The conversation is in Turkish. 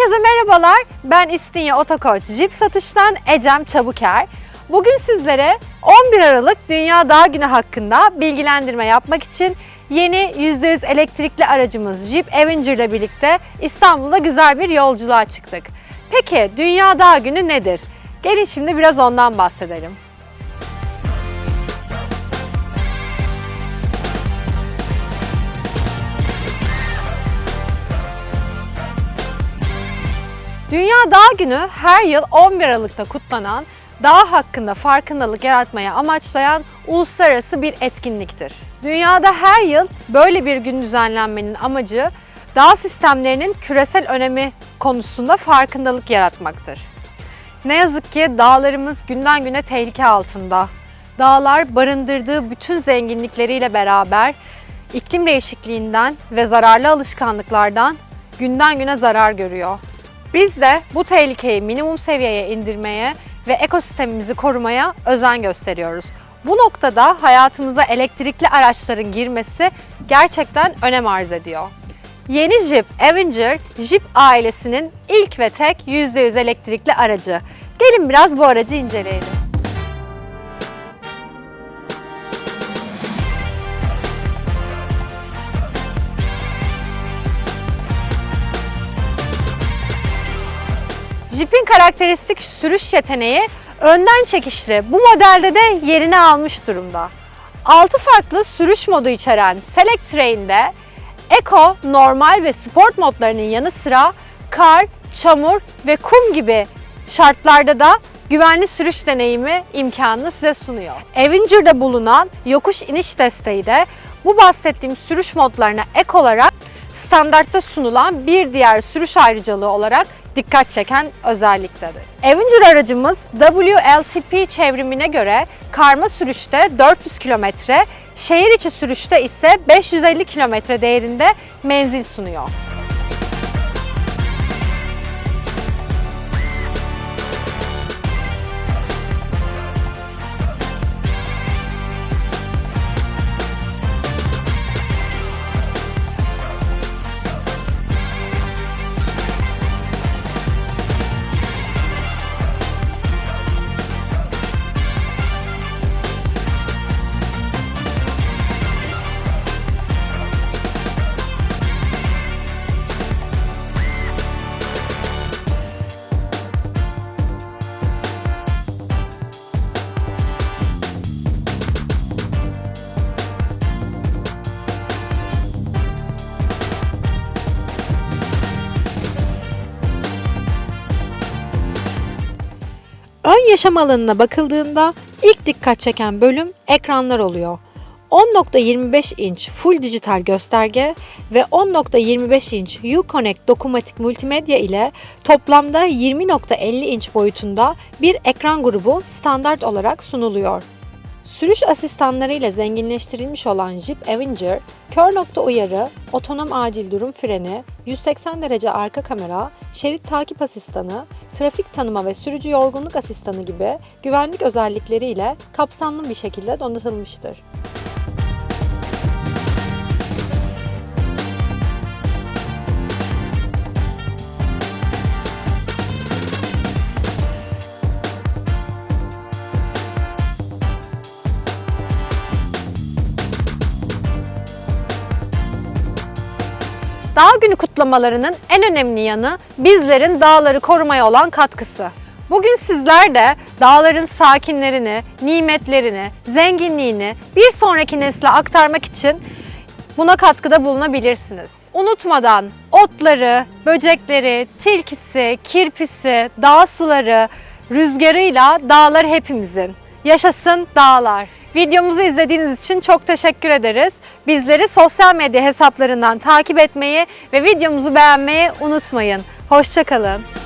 Herkese merhabalar. Ben İstinye Otokoç Jeep Satış'tan Ecem Çabuker. Bugün sizlere 11 Aralık Dünya Dağ Günü hakkında bilgilendirme yapmak için yeni %100 elektrikli aracımız Jeep Avenger ile birlikte İstanbul'da güzel bir yolculuğa çıktık. Peki Dünya Dağ Günü nedir? Gelin şimdi biraz ondan bahsedelim. Dünya Dağ Günü her yıl 11 Aralık'ta kutlanan dağ hakkında farkındalık yaratmaya amaçlayan uluslararası bir etkinliktir. Dünyada her yıl böyle bir gün düzenlenmenin amacı dağ sistemlerinin küresel önemi konusunda farkındalık yaratmaktır. Ne yazık ki dağlarımız günden güne tehlike altında. Dağlar barındırdığı bütün zenginlikleriyle beraber iklim değişikliğinden ve zararlı alışkanlıklardan günden güne zarar görüyor. Biz de bu tehlikeyi minimum seviyeye indirmeye ve ekosistemimizi korumaya özen gösteriyoruz. Bu noktada hayatımıza elektrikli araçların girmesi gerçekten önem arz ediyor. Yeni Jeep Avenger, Jeep ailesinin ilk ve tek %100 elektrikli aracı. Gelin biraz bu aracı inceleyelim. Jeep'in karakteristik sürüş yeteneği önden çekişli. Bu modelde de yerini almış durumda. 6 farklı sürüş modu içeren Select Train'de Eco, normal ve sport modlarının yanı sıra kar, çamur ve kum gibi şartlarda da güvenli sürüş deneyimi imkanını size sunuyor. Avenger'da bulunan yokuş iniş desteği de bu bahsettiğim sürüş modlarına ek olarak standartta sunulan bir diğer sürüş ayrıcalığı olarak dikkat çeken özelliktedir. Avenger aracımız WLTP çevrimine göre karma sürüşte 400 km, şehir içi sürüşte ise 550 km değerinde menzil sunuyor. Ön yaşam alanına bakıldığında ilk dikkat çeken bölüm ekranlar oluyor. 10.25 inç full dijital gösterge ve 10.25 inç Uconnect dokunmatik multimedya ile toplamda 20.50 inç boyutunda bir ekran grubu standart olarak sunuluyor. Sürüş asistanları ile zenginleştirilmiş olan Jeep Avenger, kör nokta uyarı, otonom acil durum freni, 180 derece arka kamera, şerit takip asistanı, trafik tanıma ve sürücü yorgunluk asistanı gibi güvenlik özellikleriyle kapsamlı bir şekilde donatılmıştır. Dağ günü kutlamalarının en önemli yanı bizlerin dağları korumaya olan katkısı. Bugün sizler de dağların sakinlerini, nimetlerini, zenginliğini bir sonraki nesle aktarmak için buna katkıda bulunabilirsiniz. Unutmadan otları, böcekleri, tilkisi, kirpisi, dağ suları, rüzgarıyla dağlar hepimizin. Yaşasın dağlar. Videomuzu izlediğiniz için çok teşekkür ederiz. Bizleri sosyal medya hesaplarından takip etmeyi ve videomuzu beğenmeyi unutmayın. Hoşçakalın.